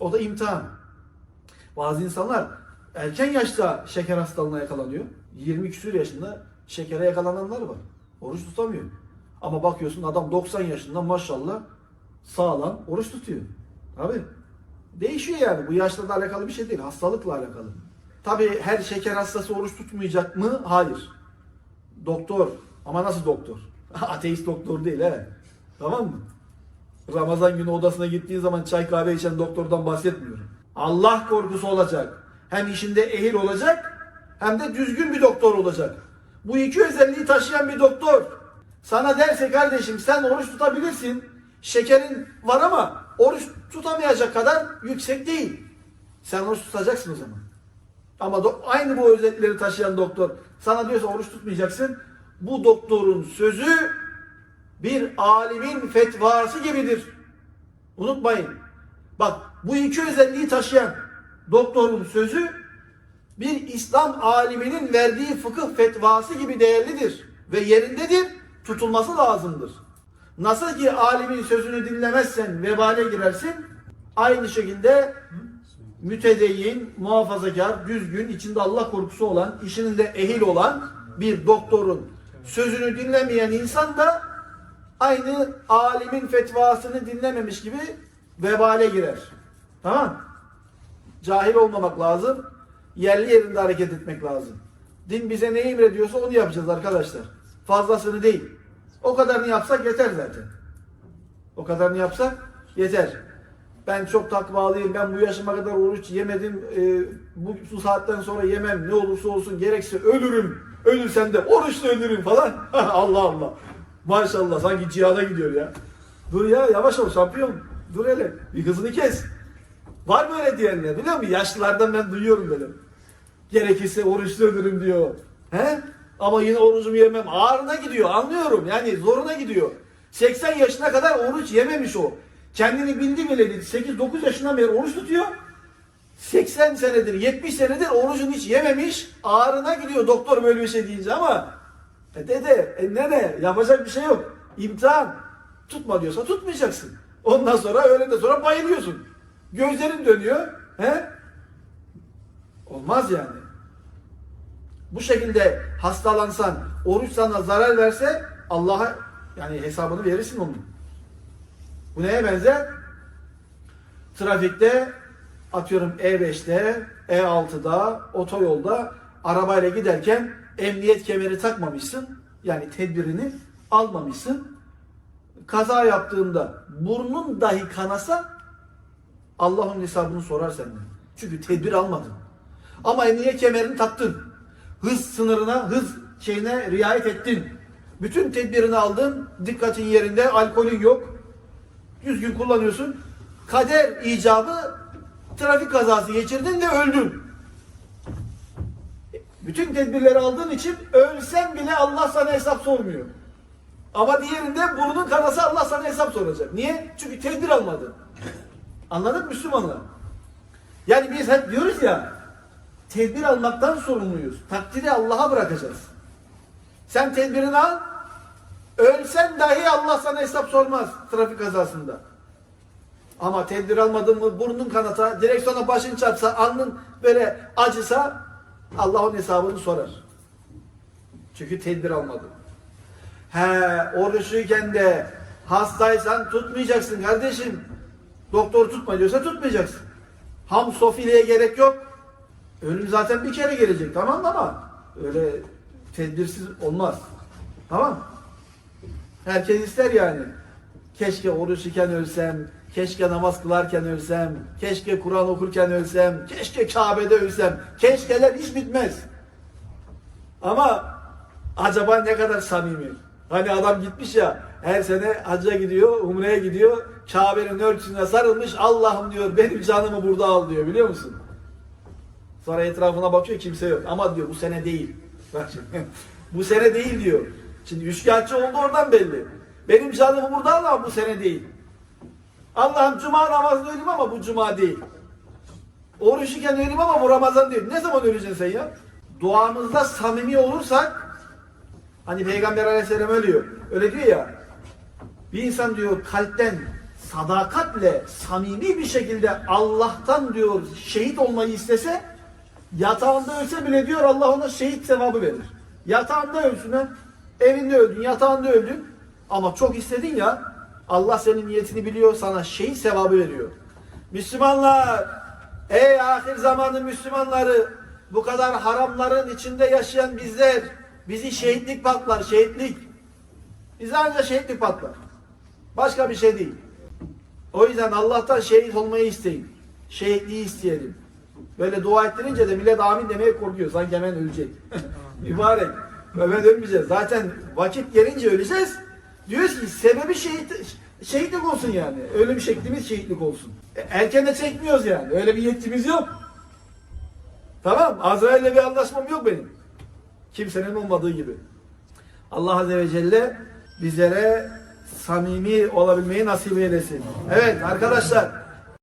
O da imtihan. Bazı insanlar erken yaşta şeker hastalığına yakalanıyor. 20 küsur yaşında şekere yakalananlar var. Oruç tutamıyor. Ama bakıyorsun adam 90 yaşında maşallah sağlam oruç tutuyor. Abi değişiyor yani. Bu yaşla alakalı bir şey değil. Hastalıkla alakalı. Tabii her şeker hastası oruç tutmayacak mı? Hayır. Doktor. Ama nasıl doktor? Ateist doktor değil he. Tamam mı? Ramazan günü odasına gittiğin zaman çay kahve içen doktordan bahsetmiyorum. Allah korkusu olacak. Hem işinde ehil olacak hem de düzgün bir doktor olacak. Bu iki özelliği taşıyan bir doktor. Sana derse kardeşim sen oruç tutabilirsin. Şekerin var ama oruç tutamayacak kadar yüksek değil. Sen oruç tutacaksın o zaman. Ama do- aynı bu özellikleri taşıyan doktor sana diyorsa oruç tutmayacaksın. Bu doktorun sözü bir alimin fetvası gibidir. Unutmayın. Bak bu iki özelliği taşıyan doktorun sözü bir İslam aliminin verdiği fıkıh fetvası gibi değerlidir ve yerindedir, tutulması lazımdır. Nasıl ki alimin sözünü dinlemezsen vebale girersin, aynı şekilde mütedeyyin, muhafazakar, düzgün, içinde Allah korkusu olan, işinin de ehil olan bir doktorun sözünü dinlemeyen insan da aynı alimin fetvasını dinlememiş gibi vebale girer. Tamam? Cahil olmamak lazım. Yerli yerinde hareket etmek lazım. Din bize ne emrediyorsa onu yapacağız arkadaşlar. Fazlasını değil. O kadarını yapsak yeter zaten. O kadarını yapsak yeter. Ben çok takvalıyım. Ben bu yaşıma kadar oruç yemedim. Ee, bu, bu saatten sonra yemem. Ne olursa olsun gerekse ölürüm. Ölürsem de oruçla ölürüm falan. Allah Allah. Maşallah sanki cihada gidiyor ya. Dur ya yavaş ol şampiyon. Dur hele. Bir hızını kes. Var böyle diyenler biliyor musun? Yaşlılardan ben duyuyorum böyle. Gerekirse oruçlu ölürüm diyor. He? Ama yine orucumu yemem. Ağrına gidiyor anlıyorum. Yani zoruna gidiyor. 80 yaşına kadar oruç yememiş o. Kendini bildi bile dedi. 8-9 yaşından beri oruç tutuyor. 80 senedir, 70 senedir orucunu hiç yememiş. Ağrına gidiyor doktor böyle bir şey deyince ama e dede, e nene yapacak bir şey yok. İmtihan. Tutma diyorsa tutmayacaksın. Ondan sonra öğleden sonra bayılıyorsun. Gözlerin dönüyor. He? Olmaz yani. Bu şekilde hastalansan, oruç sana zarar verse Allah'a yani hesabını verirsin onun. Bu neye benzer? Trafikte atıyorum E5'te, E6'da, otoyolda arabayla giderken emniyet kemeri takmamışsın. Yani tedbirini almamışsın. Kaza yaptığında burnun dahi kanasa Allah onun hesabını sorar senden. Çünkü tedbir almadın. Ama emniyet kemerini taktın. Hız sınırına, hız şeyine riayet ettin. Bütün tedbirini aldın. Dikkatin yerinde, alkolün yok. Düzgün kullanıyorsun. Kader icabı trafik kazası geçirdin ve öldün. Bütün tedbirleri aldığın için ölsen bile Allah sana hesap sormuyor. Ama diğerinde burnun kanası Allah sana hesap soracak. Niye? Çünkü tedbir almadın. Anladın Müslümanlar? Yani biz hep diyoruz ya tedbir almaktan sorumluyuz. Takdiri Allah'a bırakacağız. Sen tedbirini al, ölsen dahi Allah sana hesap sormaz trafik kazasında. Ama tedbir almadın mı burnun kanata, direksiyona başın çarpsa, alnın böyle acısa Allah onun hesabını sorar. Çünkü tedbir almadın. He, oruçluyken de hastaysan tutmayacaksın kardeşim. Doktor tutma diyorsa tutmayacaksın. Ham sofiliye gerek yok. Ölüm zaten bir kere gelecek tamam mı ama öyle tedbirsiz olmaz. Tamam Herkes ister yani. Keşke oruç iken ölsem, keşke namaz kılarken ölsem, keşke Kur'an okurken ölsem, keşke Kabe'de ölsem. Keşkeler hiç bitmez. Ama acaba ne kadar samimi? Hani adam gitmiş ya her sene hacca gidiyor, umreye gidiyor. Kabe'nin örtüsüne sarılmış. Allah'ım diyor benim canımı burada al diyor biliyor musun? Sonra etrafına bakıyor kimse yok. Ama diyor bu sene değil. Bu sene değil diyor. Şimdi üçkağıtçı oldu oradan belli. Benim canımı burada al ama bu sene değil. Allah'ım cuma namazını öleyim ama bu cuma değil. Oruç iken öleyim ama bu Ramazan değil. Ne zaman öleceksin sen ya? Duamızda samimi olursak hani Peygamber aleyhisselam ölüyor. Öyle diyor ya. Bir insan diyor kalpten sadakatle, samimi bir şekilde Allah'tan diyor şehit olmayı istese yatağında ölse bile diyor Allah ona şehit sevabı verir. Yatağında ölsün ha. Evinde öldün, yatağında öldün. Ama çok istedin ya Allah senin niyetini biliyor sana şehit sevabı veriyor. Müslümanlar ey ahir zamanın Müslümanları bu kadar haramların içinde yaşayan bizler bizi şehitlik patlar şehitlik. Bizi ancak şehitlik patlar. Başka bir şey değil. O yüzden Allah'tan şehit olmayı isteyin. Şehitliği isteyelim. Böyle dua ettirince de millet amin demeye korkuyor. Sanki hemen ölecek. Mübarek. Hemen ölmeyeceğiz. Zaten vakit gelince öleceğiz. Diyoruz ki sebebi şehit, şehitlik olsun yani. Ölüm şeklimiz şehitlik olsun. E, erken de çekmiyoruz yani. Öyle bir yetkimiz yok. Tamam. Azrail'le bir anlaşmam yok benim. Kimsenin olmadığı gibi. Allah Azze ve Celle bizlere samimi olabilmeyi nasip eylesin. Evet arkadaşlar